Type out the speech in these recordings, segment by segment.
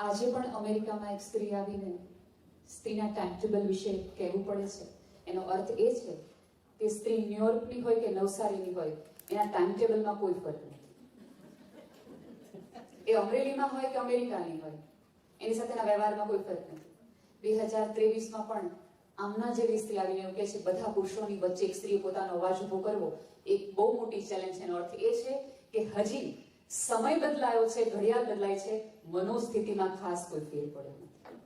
આજે પણ અમેરિકામાં એક સ્ત્રી આવીને સ્ત્રીના ટાઈમ વિશે કહેવું પડે છે. એનો અર્થ એ છે કે સ્ત્રી ન્યુયોર્કની હોય કે નવસારીની હોય, એના ટાઈમ ટેબલમાં કોઈ ફરક નથી. એ અમરેલીમાં હોય કે અમેરિકાની હોય, એની સાથેના વ્યવહારમાં કોઈ ફરક નથી. બે હજાર ત્રેવીસમાં પણ આમના જેવી સ્ત્રી આવીને એવું કહે છે, બધા પુરુષોની વચ્ચે એક સ્ત્રીએ પોતાનો અવાજ ઊભો કરવો, એક બહુ મોટી ચેલેન્જ છે એનો અર્થ એ છે કે હજી સમય બદલાયો છે, ઘડિયાળ બદલાય છે મનોસ્થિતિમાં ખાસ કોઈ ફેર પડ્યો નથી.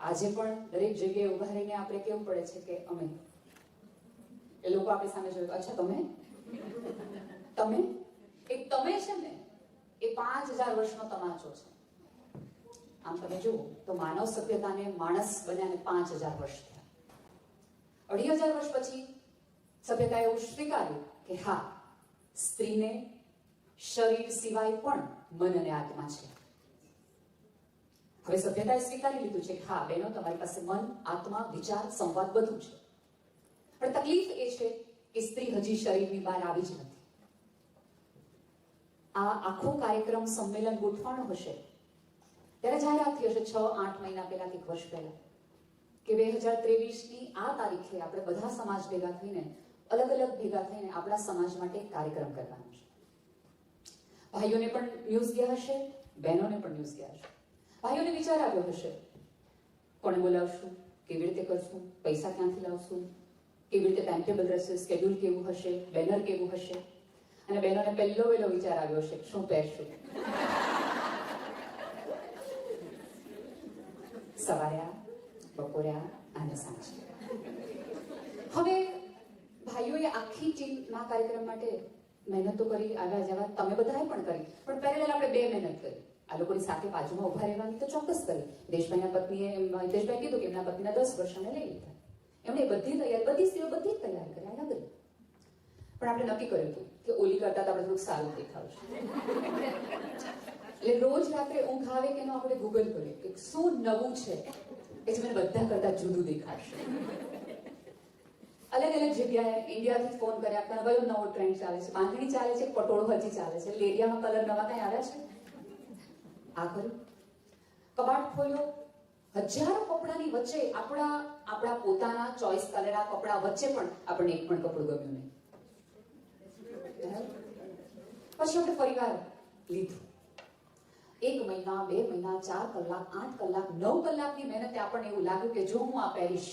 આજે પણ દરેક જગ્યાએ ઊભા રહીને આપણે કેવું પડે છે કે અમે? એ લોકો આપણી સામે જોયું, અચ્છા, તમે? તમે? એ તમે છે ને, એ પાંચ હજાર વર્ષનો તમાચો છે. આમ તમે જુઓ, તો માનવ સભ્યતાને માણસ બન્યાને પાંચ હજાર વર્ષ થયા. અઢી હજાર વર્ષ પછી સભ્યતાએ એવું સ્વીકાર્યું કે હા, સ્ત્રીને શરીર સિવાય પણ મન અને આત્મા છે હવે સભ્યતાએ સ્વીકારી લીધું છે કે હા બહેનો તમારી પાસે મન આત્મા વિચાર સંવાદ બધું છે પણ તકલીફ એ છે કે સ્ત્રી હજી શરીરની બહાર આવી જ નથી આ આખો કાર્યક્રમ સંમેલન ગોઠવાણો હશે ત્યારે જાહેરાત થઈ હશે છ આઠ મહિના પહેલા કે વર્ષ પહેલા કે બે હજાર ત્રેવીસની આ તારીખે આપણે બધા સમાજ ભેગા થઈને અલગ અલગ ભેગા થઈને આપણા સમાજ માટે કાર્યક્રમ કરવાનો છે. ભાઈઓને પણ ન્યૂઝ ગયા હશે, બહેનોને પણ ન્યૂઝ ગયા હશે. ભાઈઓને વિચાર આવ્યો હશે કોને બોલાવશું, કેવી રીતે કરશું, પૈસા ક્યાંથી લાવશું, કેવી રીતે ટાઈમ ટેબલ રહેશે સ્કેડ્યુલ કેવું હશે બેનર કેવું હશે? અને બહેનોને પહેલો વહેલો વિચાર આવ્યો હશે, શું પહેરશું? સવારે આ, બપોરે અને સાંજે હવે ભાઈઓએ આખી ટીમ કાર્યક્રમ માટે મહેનત તો કરી, આવ્યા જવા તમે બધાએ પણ કરી. પણ પહેલા આપણે બે મહેનત કરી. આ લોકોની સાથે બાજુમાં ઊભા રહેવાની તો ચોક્કસ કરી. દેશભાઈના પત્નીએ હિતેશભાઈ કીધું કે એમના પત્નીના દસ વર્ષ અમે લઈ લીધા. એમણે બધી તૈયાર, બધી સ્ત્રીઓ બધી જ તૈયાર કરી, આ કરી પણ આપણે નક્કી કર્યું હતું કે ઓલી કરતા તો આપણે થોડુંક સારું દેખાવશું. એટલે રોજ રાત્રે ઊંઘ આવે કે આપણે ગૂગલ કર્યું કે શું નવું છે કે જે મને બધા કરતા જુદું દેખાડશે. અલગ અલગ જગ્યાએ ઇન્ડિયાથી ફોન કર્યા, પણ કયો નવો ટ્રેન્ડ ચાલે છે. બાંધણી ચાલે છે, પટોળો હજી ચાલે છે. લેરિયામાં કલર નવા કઈ આવ્યા છે? આ કર્યું કબાટ ખોલ્યો. હજારો કપડાની વચ્ચે આપણા આપણા પોતાના ચોઈસ કરેલા કપડા વચ્ચે પણ આપણને એક પણ કપડું ગમ્યું નહીં. પછી આપણે ફરીવાર લીધું. એક મહિના, બે મહિના, ચાર કલાક, આઠ કલાક, નવ કલાકની મહેનતે આપણને એવું લાગ્યું કે જો હું આ પહેરીશ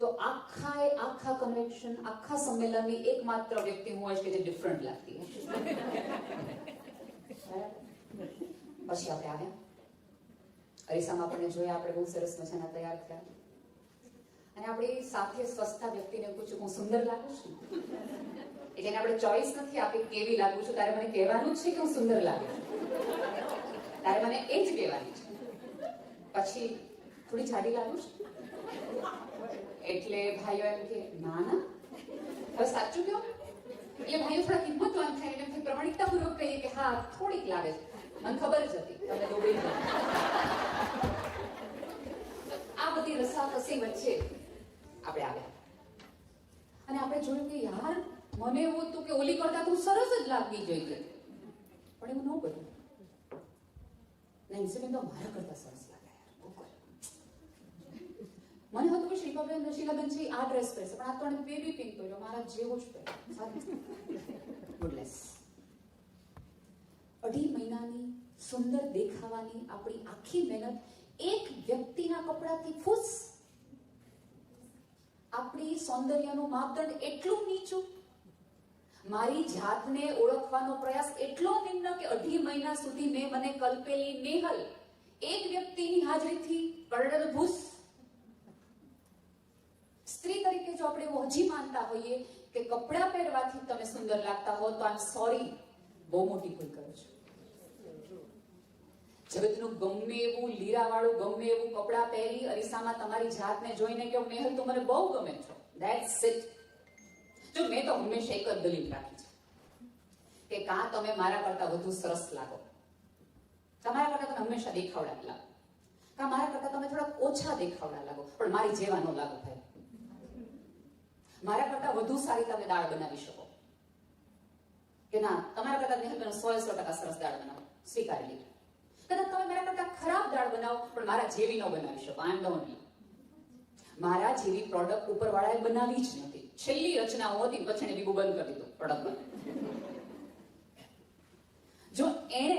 તો આખા આખા કન્વેન્શન આખા સંમેલનની એકમાત્ર વ્યક્તિ હું હોય કે જે ડિફરન્ટ લાગતી પછી આપણે આવ્યા. અરીસામાં આપણને જોયા આપણે બહુ સરસ મજાના તૈયાર થયા. અને આપણી સાથે સ્વસ્થતા વ્યક્તિને પૂછ્યું હું સુંદર લાગુ છું? એટલે એને આપણે ચોઈસ નથી આપી કેવી લાગુ છું. તારે મને કહેવાનું છે કે હું સુંદર લાગુ છું? તારે મને એ જ કહેવાની છે. પછી થોડી જાડી લાગુ છું? એટલે ભાઈઓ એમ કે, ના ના. હવે સાચું કહો? એટલે ભાઈઓ થોડા હિંમતવાન થાય એટલે પ્રમાણિકતા પૂર્વક કહીએ કે, હા, થોડીક લાગે છે. મને ખબર જ હતી. તમે દોડી આ બધી રસાકસી વચ્ચે આપણે આવ્યા. અને આપણે જોયું કે, યાર, મને એવું હતું કે ઓલી કરતા તું સરસ જ લાગવી જોઈએ પણ એવું ન બન્યું. નહીં તો મારા કરતા સરસ લાગે યાર બહુ ગમ્યું. મને હતું કે શિલ્પાબેન શીલાબેન છે આ ડ્રેસ પહેરશે પણ આ તો બેબી પિંક પહેર્યો, મારા જેવો જ પહેર્યો. ગુડલેસ અઢી મહિનાની સુંદર દેખાવાની આપણી આખી મહેનત એક વ્યક્તિના કપડાથી ફૂસ. આપણી સૌંદર્યનું માપદંડ એટલું નીચું. મારી જાતને ઓળખવાનો પ્રયાસ એટલો નિમ્ન કે અઢી મહિના સુધી મેં મને કલ્પેલી નેહલ, એક વ્યક્તિની હાજરીથી ભૂસ. સ્ત્રી તરીકે જો આપણે મોજી માનતા હોઈએ કે કપડાં પહેરવાથી તમે સુંદર લાગતા હો, તો આમ સોરી બહુ મોટી ભૂલ કરો છો. જગતનું ગમે એવું લીરાવાળું, ગમે એવું કપડાં પહેરી અરીસામાં તમારી જાતને જોઈને કે મેહલ, તો મને બહુ ગમે છો. ધેટ્સ ઇટ જો મેં તો હંમેશા એક જ દલીલ રાખી છે. કે કાં તમે મારા કરતા વધુ સરસ લાગો. તમારા કરતા તમે હંમેશા દેખાવડા લાગો કાં મારા કરતા તમે થોડા ઓછા દેખાવડા લાગો. પણ મારી જેવા ન લાગો ભાઈ. મારા કરતા વધુ સારી તમે દાળ બનાવી શકો. કે ના, તમારા કરતા નિહલ બેન સો સો ટકા સરસ દાળ બનાવો. સ્વીકારી લીધું. કદાચ તમે મારા કરતા ખરાબ દાળ બનાવો, પણ મારા જેવી ન બનાવી શકો. આઈ એમ ધ મારા જેવી પ્રોડક્ટ ઉપરવાળાએ બનાવી જ નથી. છેલ્લી રચનાઓ હતી, પછી એને બીબું બંધ કરી દીધું પ્રોડક્ટ જો એણે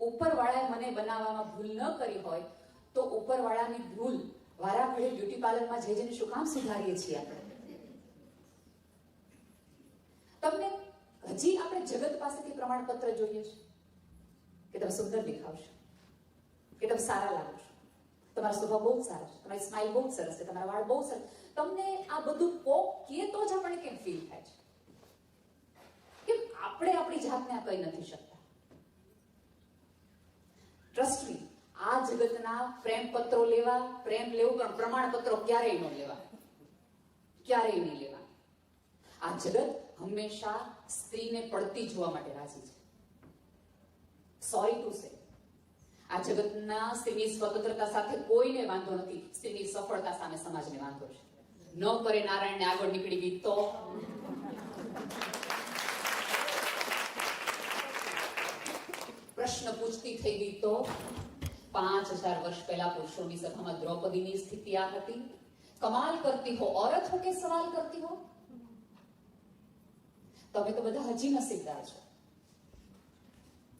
ઉપરવાળાએ મને બનાવવામાં ભૂલ ન કરી હોય, તો ઉપરવાળાની ભૂલ વારા ઘડી બ્યુટી પાર્લરમાં જઈ જઈને શું કામ સુધારીએ છીએ આપણે તમને હજી આપણે જગત પાસેથી પ્રમાણપત્ર જોઈએ છે. કે તમે સુંદર દેખાવશો. કે તમે સારા લાગો છો તમારો સ્વભાવ બહુ સારો છે. તમારી સ્માઇલ બહુ સરસ છે. તમારા વાળ બહુ સરસ. તમને આ બધું કોક કહે તો જ આપણને કેમ ફીલ થાય છે? કે આપણે આપણી જાતને આ કહી નથી શકતા? ટ્રસ્ટ મી આ જગતના પ્રેમ પત્રો લેવા, પ્રેમ લેવું પણ પ્રમાણપત્રો ક્યારેય ન લેવા. ક્યારેય નહીં લેવા. આ જગત હંમેશા સ્ત્રીને પડતી જોવા માટે રાજી છે સોરી ટુ સે આ જગતના સ્ત્રીની સ્વતંત્રતા સાથે કોઈને વાંધો નથી સ્ત્રીની સફળતા સામે સમાજને વાંધો છે ન કરે નારાયણને આગળ નીકળી ગઈ તો પ્રશ્ન પૂછતી થઈ ગઈ તો પાંચ હજાર વર્ષ પહેલા પુરુષોની સભામાં દ્રૌપદીની સ્થિતિ આ હતી કમાલ કરતી હો औरत हो કે સવાલ કરતી હો તમે તો બધા હજી નસીબદાર છો.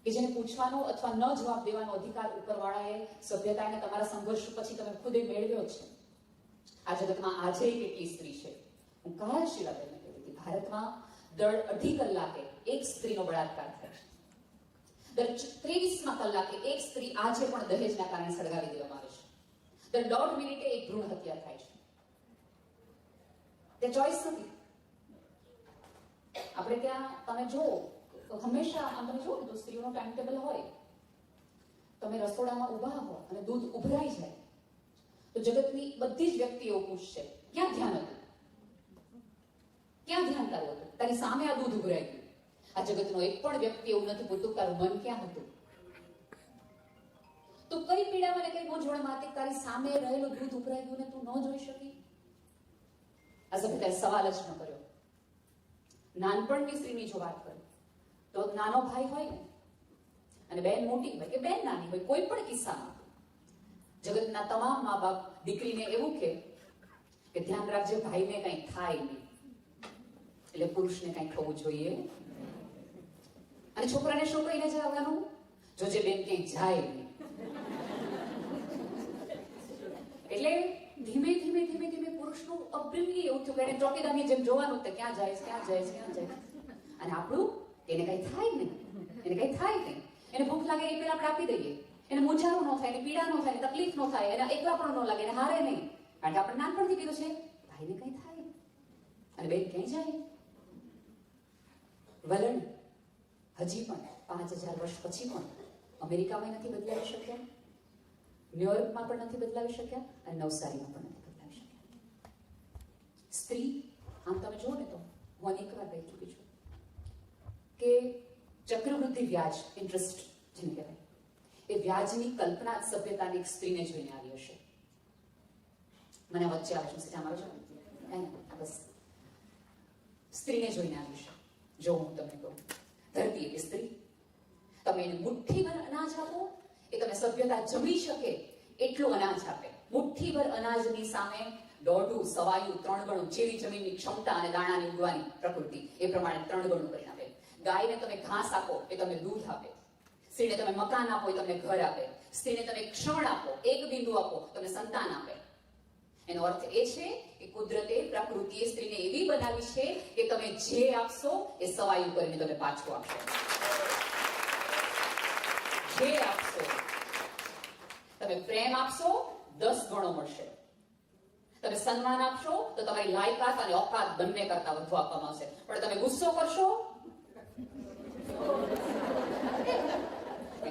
કે જેને પૂછવાનો અથવા ન જવાબ દેવાનો અધિકાર ઉપરવાળાએ સભ્યતાને તમારા સંઘર્ષ પછી તમે ખુદે મેળવ્યો છે. આ જગતમાં આજે કેટલી સ્ત્રી છે. હું કાલ શીલાબેનને કહેતી હતી. ભારતમાં દર અઢી કલાકે એક સ્ત્રીનો બળાત્કાર થાય છે. દર ત્રેવીસમાં કલાકે એક સ્ત્રી આજે પણ દહેજના કારણે સળગાવી દેવામાં આવે છે. દર દોઢ મિનિટે એક ભ્રૂણ હત્યા થાય છે. તે ચોઈસ નથી આપણે ત્યાં તમે જો હંમેશા આમ તમે જો તો સ્ત્રીઓનો ટાઈમ ટેબલ હોય. તમે રસોડામાં ઊભા હો અને દૂધ ઉભરાઈ જાય. તો જગતની બધી જ વ્યક્તિઓ ખુશ છે ક્યાં ધ્યાન હતું? ક્યાં ધ્યાન તારું હતું? તારી સામે આ દૂધ ઉભરાઈ ગયું. આ જગતનો એક પણ વ્યક્તિ એવું નથી પૂછતું, તારું મન ક્યાં હતું? તો કઈ પીડામાં ને કઈ મૂંઝવણમાં હતી તારી સામે રહેલું દૂધ ઉભરાઈ ગયું ને તું ન જોઈ શકી? આ સભ્યતાએ સવાલ જ ન કર્યો. નાનપણની સ્ત્રીની જો વાત કરું, તો નાનો ભાઈ હોય ને, અને બેન મોટી હોય કે બેન નાની હોય, કોઈ પણ કિસ્સામાં. જગતના તમામ મા બાપ દીકરીને એવું કે ધ્યાન રાખજે, ભાઈને કંઈ થાય નહીં. એટલે પુરુષને કંઈ થવું જોઈએ. અને છોકરાને શું કહીને જવાનું? જોજે બેન ક્યાંય જાય એટલે ધીમે ધીમે ધીમે ધીમે પુરુષનું અપબ્રિંગિંગ એવું થયું એને ચોકીદારની જેમ જોવાનું તો ક્યાં જાય ક્યાં જાય ક્યાં જાય અને આપણું એને કઈ થાય નહીં. એને કઈ થાય નહીં. એને ભૂખ લાગે એ પેલા આપણે આપી દઈએ. એને મૂંઝારો ન થાય, એને પીડા ન થાય તકલીફ ન થાય, એને એકલાપણું ન લાગે, એને હારે નહીં. કારણ કે આપણે નાનપણથી કીધું છે, ભાઈને કઈ થાય. અને બેન ક્યાંય જાય? વલણ હજી પણ પાંચ હજાર વર્ષ પછી પણ અમેરિકામાં નથી બદલાવી શક્યા. ન્યુયોર્કમાં પણ નથી બદલાવી શક્યા. અને નવસારીમાં પણ સ્ત્રી આમ તમે જુઓ ને તો હું અનેક વાર કહી ચૂકી છું કે ચક્રવૃદ્ધિ વ્યાજ ઇન્ટરેસ્ટ જેને કહેવાય. એ વ્યાજની કલ્પના સભ્યતાની એક સ્ત્રીને જોઈને આવી હશે. મને વચ્ચે આવે છે, સીધા મારો છો બસ. સ્ત્રીને જોઈને આવી છે જો હું તમને કહું, ધરતી એટલે સ્ત્રી. તમે એને મુઠ્ઠીભર અનાજ આપો, એ તમે સભ્યતા જમી શકે એટલું અનાજ આપે. મુઠ્ઠીભર અનાજની સામે દોઢું, સવાયું, ત્રણ ગણું જેવી જમીનની ક્ષમતા અને દાણાની ઉગવાની પ્રકૃતિ. એ પ્રમાણે ત્રણ ગણું પરિણામે ગાયને તમે ઘાસ આપો, એ તમને દૂધ આપે. સ્ત્રીને તમે મકાન આપો, એ તમને ઘર આપે. સ્ત્રીને તમે ક્ષણ આપો, એક બિંદુ આપો, તમને સંતાન આપે. એનો અર્થ એ છે કે કુદરતે પ્રકૃતિએ સ્ત્રીને એવી બનાવી છે કે તમે જે આપશો, એ સવાયું કરીને તમે પાછું આપશો. જે આપશો, તમે પ્રેમ આપશો, દસ ગણો મળશે. તમે સન્માન આપશો, તો તમારી લાયકાત અને ઓકાત બંને કરતા વધુ આપવામાં આવશે. પણ તમે ગુસ્સો કરશો?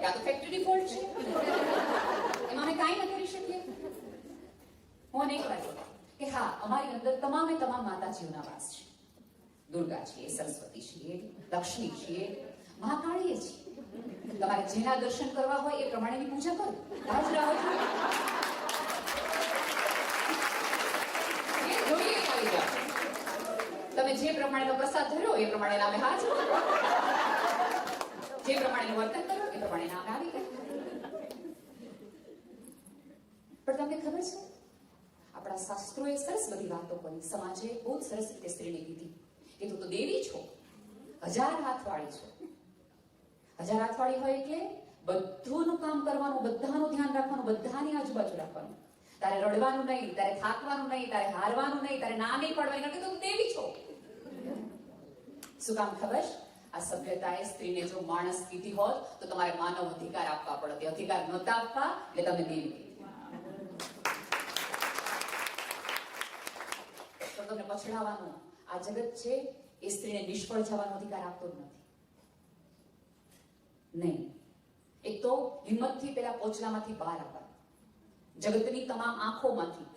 આ તો ફેક્ટરી ફોલ્ટ છે. એમાં અમે કાંઈ ન કરી શકીએ. હું અને કે હા, અમારી અંદર તમામે તમામ માતાજીઓના વાસ છે. દુર્ગા છીએ, સરસ્વતી છીએ, લક્ષ્મી છીએ મહાકાળીએ છીએ. તમારે જેના દર્શન કરવા હોય એ પ્રમાણેની પૂજા કરો. હાજરા હોય તમે જે પ્રમાણેનો પ્રસાદ ધર્યો એ પ્રમાણે નામે હાજર જે પ્રમાણેનું વર્તન કરો એ પ્રમાણે નામે આવી ગયા. પણ તમને ખબર છે, આપણા શાસ્ત્રોએ સરસ બધી વાતો કરી. સમાજે બહુ સરસ રીતે સ્ત્રીને કીધી કે તું તો દેવી છો. હજાર હાથવાળી છો. હજાર હાથવાળી હોય એટલે બધુંનું કામ કરવાનું, બધાનું ધ્યાન રાખવાનું, બધાની આજુબાજુ રાખવાનું. તારે રડવાનું નહીં, તારે થાકવાનું નહીં, તારે હારવાનું નહીં, તારે ના નહીં પડવાનું કારણ કે તું દેવી છો. શું કામ ખબર? આ સભ્યતાએ સ્ત્રીને જો માણસ કીધી હોત, તો તમારે માનવ અધિકાર આપવા પડત અધિકાર નહોતા આપવા, એટલે તમે દેવી તો તમને પછડાવાનું આ જગત છે, એ સ્ત્રીને નિષ્ફળ જવાનો અધિકાર આપતો જ નથી. નહીં. એક તો હિંમતથી પેલા પોચલામાંથી બહાર આવવા જગતની તમામ આંખોમાંથી.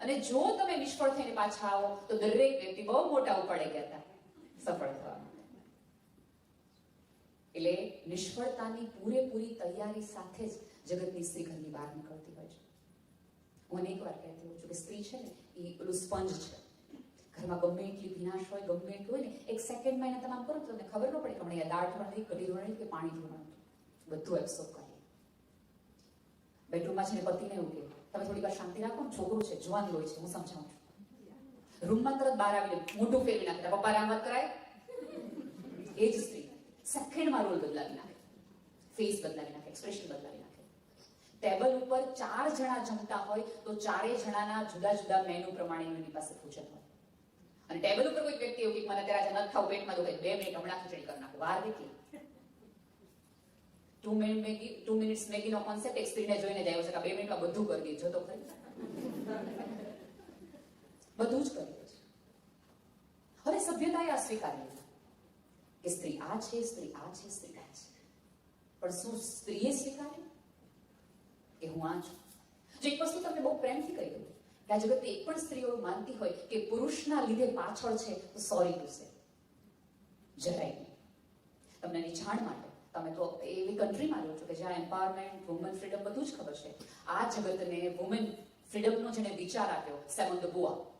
અને જો તમે નિષ્ફળ થઈને પાછા આવો, તો દરેક વ્યક્તિ બહુ મોટા ઉપાડે ગયા હતા સફળ થવા એટલે નિષ્ફળતાની પૂરેપૂરી તૈયારી સાથે જ જગતની સ્ત્રી ઘરની બહાર નીકળતી હોય છે. હું અનેક વાર કહેતી હોઉં છું કે સ્ત્રી છે ને, એ પેલું સ્પંજ છે. ઘરમાં ગમે એટલી ભીનાશ હોય, ગમે એટલું હોય ને, એક સેકન્ડમાં એને તમામ કરો તમને ખબર ન પડે કે હમણાં દાળ ધોરણી કઢી ધોરણી કે પાણી ધોરણી બધું એબ્સોર્બ કરીએ. બેડરૂમમાં છે પતિને એવું કે તમે થોડી વાર શાંતિ રાખો છોકરું છે, જુવાન હોય છે, હું સમજાવું છું. રૂમમાં તરત બહાર આવીને મોટું ફેરવી નાખે. પપ્પા રામ વાત કરાય? એ જ સ્ત્રી. સેકન્ડમાં રોલ બદલાવી નાખે. ફેસ બદલાવી નાખે એક્સપ્રેશન બદલાવી નાખે. ટેબલ ઉપર ચાર જણા જમતા હોય તો ચારેય જણાના જુદા જુદા મેનુ પ્રમાણે એની પાસે ભોજન હોય. અને ટેબલ ઉપર કોઈ વ્યક્તિ એવું કે મને ત્યારે આજે નથી ખાવું, પેટમાં દુખે. બે મિનિટ હમણાં ખીચડી કરી નાખો. વાર કેટલી? Two minute Maggi two minutes મેગીનો concept એક સ્ત્રીને જોઈને જાય છે કે બે મિનિટમાં બધું કરી દેજો તો ખરી. બધું જ કર્યું છે. હવે સભ્યતાએ આ સ્વીકારી લીધું કે સ્ત્રી આ છે, સ્ત્રી આ છે, સ્ત્રી આ છે. પણ શું સ્ત્રીએ સ્વીકાર્યું? કે હું આ છું? જો એક વસ્તુ તમને બહુ પ્રેમથી કહી દઉં કે આ જગત એક પણ સ્ત્રીઓ માનતી હોય કે પુરુષના લીધે પાછળ છે, તો સોરી ટુ સે. જરાય નહીં. તમને એની જાણ માટે તમે તો એવી કન્ટ્રીમાં રહો છો કે જ્યાં એમ્પાવરમેન્ટ વુમન ફ્રીડમ બધું જ ખબર છે. આ જગતને વુમન ફ્રીડમનો જેને વિચાર આપ્યો સેમન દ બુઆ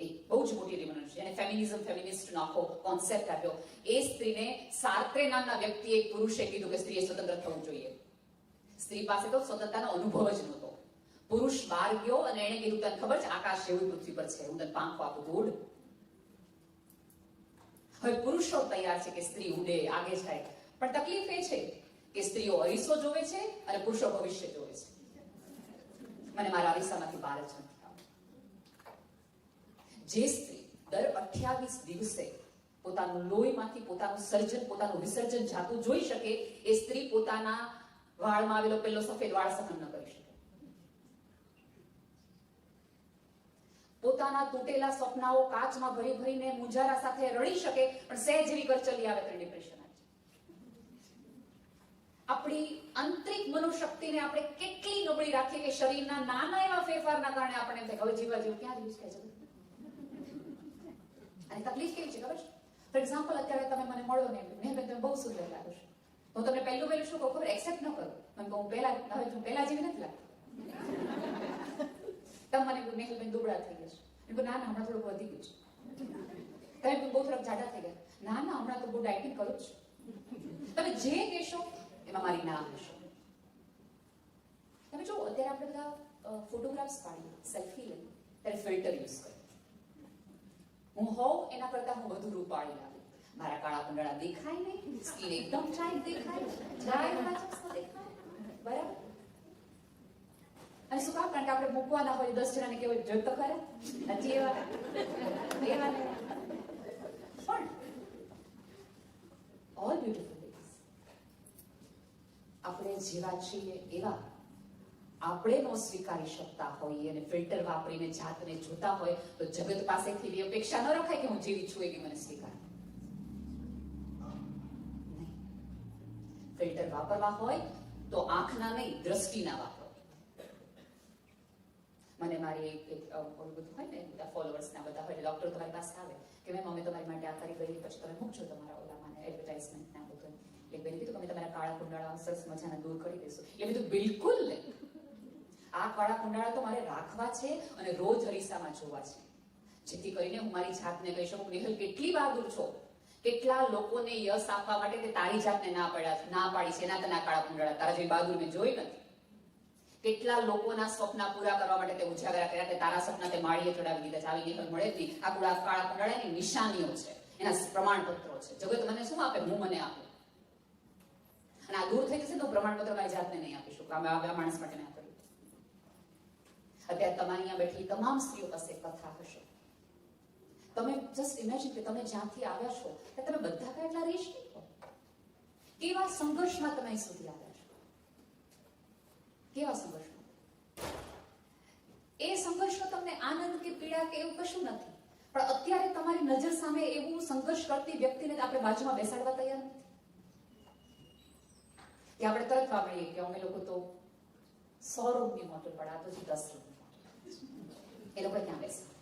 એક બહુ જ મોટી રિવોલ્યુશન છે અને ફેમિનિઝમ ફેમિનિસ્ટનો આખો કોન્સેપ્ટ આપ્યો એ સ્ત્રીને સાર્ત્રે નામના વ્યક્તિએ એક પુરુષે કીધું કે સ્ત્રીએ સ્વતંત્ર થવું જોઈએ સ્ત્રી પાસે તો સ્વતંત્રતાનો અનુભવ જ નહોતો પુરુષ બહાર ગયો અને એને કીધું તને ખબર છે આકાશ જેવું પૃથ્વી પર છે હું તને પાંખો આપું ઉડ હવે પુરુષો તૈયાર છે કે સ્ત્રી ઉડે આગે જાય પણ તકલીફ એ છે કે સ્ત્રીઓ અરીસો જોવે છે અને પુરુષો ભવિષ્ય જોવે છે મને મારા અરીસામાંથી બહાર જ નથી જે સ્ત્રી દર અઠ્યાવીસ દિવસે પોતાનું લોહીમાંથી પોતાનું સર્જન, પોતાનું વિસર્જન જાતું જોઈ શકે, એ સ્ત્રી પોતાના વાળમાં આવેલો પેલો સફેદ વાળ સહન ન કરી શકે. પોતાના તૂટેલા સપનાઓ કાચમાં ભરી ભરીને મુંજારા સાથે રડી શકે, પણ સહેજ જેવી ચલી આવે તો ડિપ્રેશન આપણી આંતરિક મનોશક્તિને આપણે કેટલી નબળી રાખીએ કે શરીરના નાના એવા ફેરફારના કારણે આપણે હવે જીવા જેવું ક્યાં કે જગત અને તકલીફ કેવી છે, ખબર છે? ફોર એક્ઝામ્પલ અત્યારે તમે મને મળો ને મેં તમે બહુ સુંદર લાગો છો. હું તમને પહેલું પહેલું શું કહું? ખબર? એક્સેપ્ટ ન કરું. મને કહું પહેલા, હવે હું પહેલા જેવી નથી લાગતી. તમે મને મેહલબેન દુબળા થઈ ગયા છે. એમ ના ના, હમણાં થોડુંક વધી ગયું છે. તમે બહુ થોડાક જાડા થઈ ગયા. ના ના, હમણાં તો બહુ ડાયટિંગ કરું છું. તમે જે કહેશો, એમાં મારી ના હશે. તમે જો અત્યારે આપણે બધા ફોટોગ્રાફ્સ પાડીએ સેલ્ફી લઈએ, ત્યારે ફિલ્ટર યુઝ કરીએ. હું હોઉં એના કરતા હું વધુ રૂપાળી લાગુ મારા કાળા પંડળા દેખાય નહીં સ્કીન એકદમ ટાઈટ દેખાય બરાબર અને શું કામ કારણ કે આપણે મૂકવાના હોય દસ જણાને કેવું જોઈ તો ખરા નથી એવા પણ ઓલ બ્યુટીફુલ આપણે જેવા છીએ એવા આપણે ન સ્વીકારી શકતા હોઈએ અને ફિલ્ટર વાપરીને જાતને જોતા હોય, તો જગત પાસેથી એવી અપેક્ષા ન રખાય કે હું જેવી છું એવી મને સ્વીકાર. ફિલ્ટર વાપરવા હોય, તો આંખના નહીં, દ્રષ્ટિના વાપરો. મને મારી એક ઓલું બધું હોય ને, બધા ફોલોઅર્સના બધા હોય ડોક્ટર તમારી પાસે આવે, કે મેમ, અમે તમારી માટે આ કરી ગઈ પછી તમે મૂકજો તમારા ઓલામાં એડવર્ટાઇઝમેન્ટ ના બધું. એટલે બેન કીધું કે અમે તમારા કાળા કુંડાળા સરસ મજાના દૂર કરી દઈશું એટલે બધું બિલકુલ નહીં. આ કાળા કુંડાળા તો મારે રાખવા છે અને રોજ અરીસામાં જોવા છે. જેથી કરીને હું મારી જાતને કહી શકું નિહલ, કેટલી બહાદુર છો? કેટલા લોકોને યશ આપવા માટે તે તારી જાતને ના પડ્યા ના પાડી છે? એના તના કાળા કુંડાળા. તારા જેવી બહાદુર મેં જોઈ નથી. કેટલા લોકોના સ્વપ્ન પૂરા કરવા માટે તે ઉજાગરા કર્યા તે તારા સપના તે માળીએ ચડાવી દીધા છે. આવી નિકલ મળે હતી આ કુડા કાળા કુંડાળાની નિશાનીઓ છે. એના પ્રમાણપત્રો છે. જગત મને શું આપે? હું મને આપું. અને આ દૂર થઈ જશે તો પ્રમાણપત્ર મારી જાતને નહીં આપીશું. આ માણસ માટે નહીં કર્યું અત્યારે તમારી અહીંયા બેઠી તમામ સ્ત્રીઓ પાસે કથા હશે તમે જસ્ટ ઇમેજિન કે તમે જ્યાંથી આવ્યા છો કે તમે બધા કેટલા રેશ કેવા સંઘર્ષમાં તમે સુધી આવ્યા છો? કેવા સંઘર્ષમાં? એ સંઘર્ષમાં તમને આનંદ કે પીડા કે એવું કશું નથી. પણ અત્યારે તમારી નજર સામે એવું સંઘર્ષ કરતી વ્યક્તિને આપણે બાજુમાં બેસાડવા તૈયાર નથી. કે આપણે તરત વાપરીએ કે અમે લોકો તો સો રૂપની મોટર પડે તો દસ મોટર એ લોકો ત્યાં બેસે.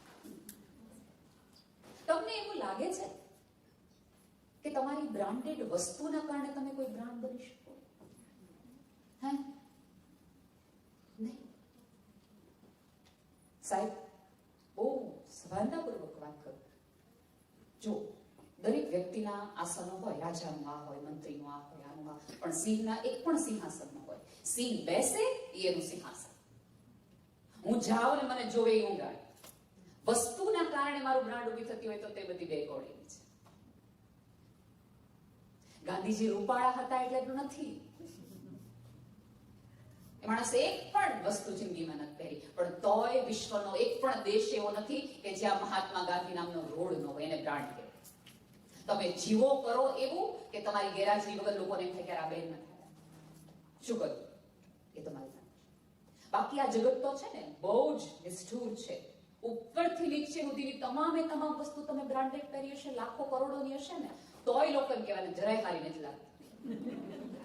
તમને એવું લાગે છે કે તમારી બ્રાન્ડેડ વસ્તુના કારણે તમે કોઈ બ્રાન્ડ બની શકો? હે? નહીં. સાહેબ, બહુ સભાનતાપૂર્વક વાત કરું. જો દરેક વ્યક્તિના આસનો હોય, રાજાનું આ હોય, મંત્રીનું આ હોય, આનું આ પણ સિંહના એક પણ સિંહાસન હોય. સિંહ બેસે એનું સિંહાસન. હું જાઉં ને મને જોવે એવું ગાય વસ્તુના કારણે મારું બ્રાન્ડ ઊભી થતી હોય તો તે બધી બે કોડીની છે. ગાંધીજી રૂપાળા હતા એટલે એટલું નથી. એ માણસ એક પણ વસ્તુ જિંદગીમાં નથી પહેરી. પણ તોય વિશ્વનો એક પણ દેશ એવો નથી કે જ્યાં મહાત્મા ગાંધી નામનો રોડ ન હોય, એને બ્રાન્ડ કહેવાય તમે જીવો કરો એવું કે તમારી ગેરહાજરી વગર લોકોને એમ થાય કે આ બેન નથી. શું કર્યું એ તમારી. બાકી આ જગત તો છે ને બહુ જ નિષ્ઠુર છે. ઉપરથી નીચે સુધીની તમામે તમામ વસ્તુ તમે બ્રાન્ડેડ પહેરી હશે, લાખો કરોડોની હશે ને, તોય લોકો એમ કહેવાય જરાય હારી નથી લાગતી.